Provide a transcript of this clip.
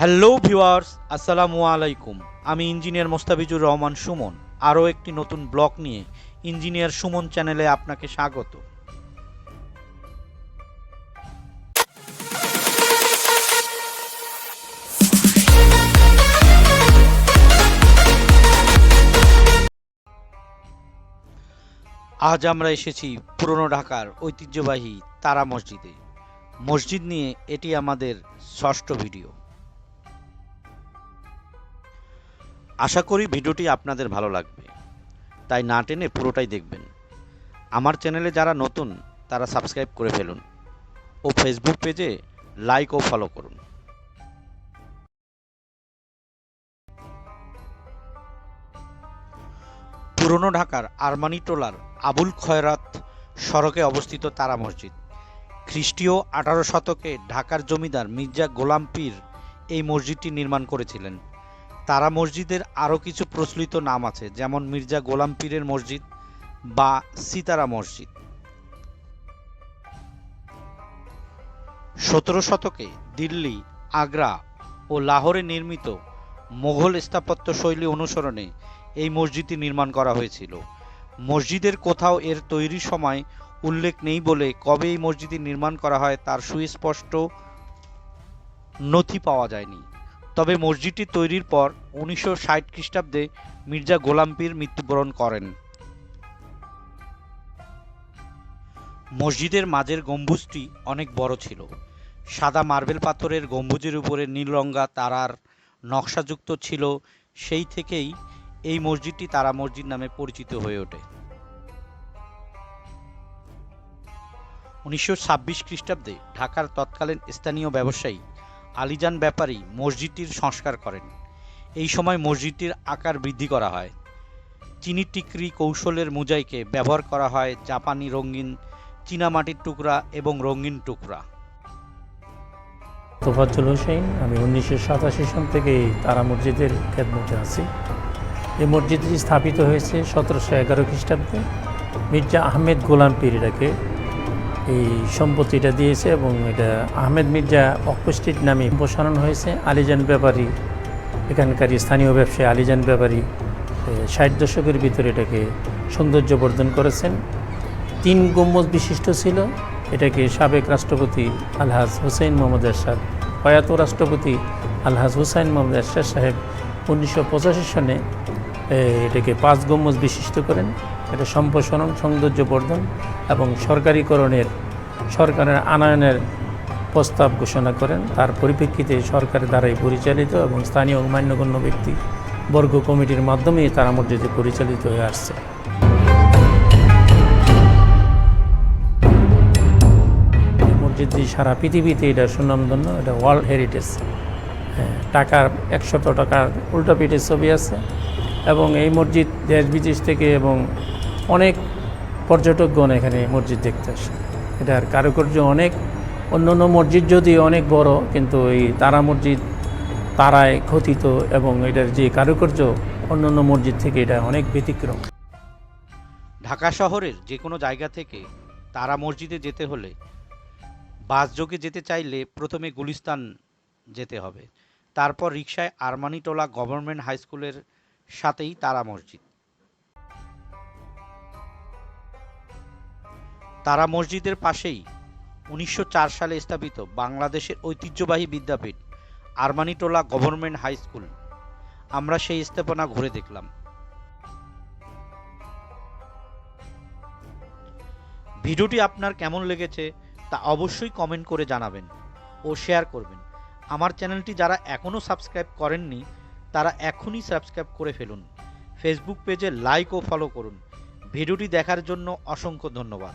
Hello viewers আসসালামু আলাইকুম আমি ইঞ্জিনিয়ার মোস্তাফিজুর রহমান সুমন। আরও একটি নতুন ব্লগ নিয়ে ইঞ্জিনিয়ার সুমন চ্যানেলে আপনাকে স্বাগত। আজ আমরা এসেছি পুরনো ঢাকার ঐতিহ্যবাহী তারা মসজিদে। মসজিদ নিয়ে এটি আমাদের ষষ্ঠ ভিডিও। আশা করি ভিডিওটি আপনাদের ভালো লাগবে। তাই না টেনে পুরোটাই দেখবেন। আমার চ্যানেলে যারা নতুন, তারা সাবস্ক্রাইব করে ফেলুন ও ফেসবুক পেজে লাইক ও ফলো করুন। পুরনো ঢাকার আরমানি টোলার আবুল খয়রাত সড়কে অবস্থিত তারা মসজিদ। খ্রিস্টীয় আঠারো শতকে ঢাকার জমিদার মির্জা গোলাম পীর এই মসজিদটি নির্মাণ করেছিলেন। তারা মসজিদের আরও কিছু প্রচলিত নাম আছে, যেমন মির্জা গোলাম পীরের মসজিদ বা সিতারা মসজিদ। সতেরো শতকে দিল্লি, আগ্রা ও লাহোরে নির্মিত মোঘল স্থাপত্য শৈলী অনুসরণে এই মসজিদটি নির্মাণ করা হয়েছিল। মসজিদের কোথাও এর তৈরির সময় উল্লেখ নেই বলে কবে এই মসজিদটি নির্মাণ করা হয় তার সুস্পষ্ট নথি পাওয়া যায়নি। তবে মসজিদটি তৈরির পর উনিশশো ষাট খ্রিস্টাব্দে মির্জা গোলাম পীর মৃত্যুবরণ করেন। মসজিদের মাঝের গম্বুজটি অনেক বড় ছিল। সাদা মার্বেল পাথরের গম্বুজের উপরে নীলরঙ্গা তারার নকশাযুক্ত ছিল। সেই থেকেই এই মসজিদটি তারা মসজিদ নামে পরিচিত হয়ে ওঠে। উনিশশো ছাব্বিশ খ্রিস্টাব্দে ঢাকার তৎকালীন স্থানীয় ব্যবসায়ী আলিজান ব্যাপারী মসজিদটির সংস্কার করেন। এই সময় মসজিদটির আকার বৃদ্ধি করা হয়। চিনি টিকরি কৌশলের মোজাইকে ব্যবহার করা হয় জাপানি রঙিন চীনামাটির টুকরা এবং রঙিন টুকরা। তোফাজ্জল হোসেন, আমি উনিশশো সাতাশি সন থেকে তারা মসজিদের খেদমতে আছি। এই মসজিদটি স্থাপিত হয়েছে সতেরোশো এগারো খ্রিস্টাব্দে। মির্জা আহমেদ গোলাম পীর এই সম্পত্তিটা দিয়েছে এবং এটা আহমেদ মির্জা অপস্ট্রিট নামে প্রসারণ হয়েছে। আলিজান ব্যাপারী, এখানকার স্থানীয় ব্যবসায়ী আলিজান ব্যাপারী ষাট দশকের ভিতরে এটাকে সৌন্দর্য বর্ধন করেছেন। তিন গম্বুজ বিশিষ্ট ছিল, এটাকে সাবেক রাষ্ট্রপতি আলহাজ হুসেইন মোহাম্মদ এরশাদ, প্রয়াত রাষ্ট্রপতি আলহাজ হুসাইন মোহাম্মদ এরশাদ সাহেব উনিশশো পঁচাশি সনে এটাকে পাঁচ গম্বুজ বিশিষ্ট করেন। এটা সম্প্রসারণ সৌন্দর্য বর্ধন এবং সরকারিকরণের সরকারের আনয়নের প্রস্তাব ঘোষণা করেন। তার পরিপ্রেক্ষিতে সরকারের দ্বারাই পরিচালিত এবং স্থানীয় মান্যগণ্য ব্যক্তি বর্গ কমিটির মাধ্যমে তারা মসজিদে পরিচালিত হয়ে আসছে। মসজিদটি সারা পৃথিবীতে এটা সুনামধন্য এটা ওয়ার্ল্ড হেরিটেজ। হ্যাঁ, টাকার একশত টাকার উল্টা পিঠের ছবি আছে। এবং এই মসজিদ দেশ বিদেশ থেকে এবং অনেক পর্যটকগণ এখানে মসজিদ দেখতে আসে। এটার কারুকার্য অনেক। অন্য অন্য মসজিদ যদি অনেক বড়, কিন্তু এই তারা মসজিদ, তারায় খচিত এবং এটার যে কারুকার্য, অন্য অন্য মসজিদ থেকে এটা অনেক ব্যতিক্রম। ঢাকা শহরের যে কোনো জায়গা থেকে তারা মসজিদে যেতে হলে বাস যোগে যেতে চাইলে প্রথমে গুলিস্তান যেতে হবে। তারপর রিকশায় আরমানিটোলা গভর্নমেন্ট হাই স্কুলের সাথেই তারা মসজিদ। তারা মসজিদের পাশেই উনিশশো চার সালে স্থাপিত বাংলাদেশের ঐতিহ্যবাহী বিদ্যাপীঠ আরমানিটোলা গভর্নমেন্ট হাই স্কুল। আমরা সেই স্থাপনা ঘুরে দেখলাম। ভিডিওটি আপনার কেমন লেগেছে তা অবশ্যই কমেন্ট করে জানাবেন ও শেয়ার করবেন। আমার চ্যানেলটি যারা এখনও সাবস্ক্রাইব করেননি তারা এখনই সাবস্ক্রাইব করে ফেলুন। ফেসবুক পেজে লাইক ও ফলো করুন। ভিডিওটি দেখার জন্য অসংখ্য ধন্যবাদ।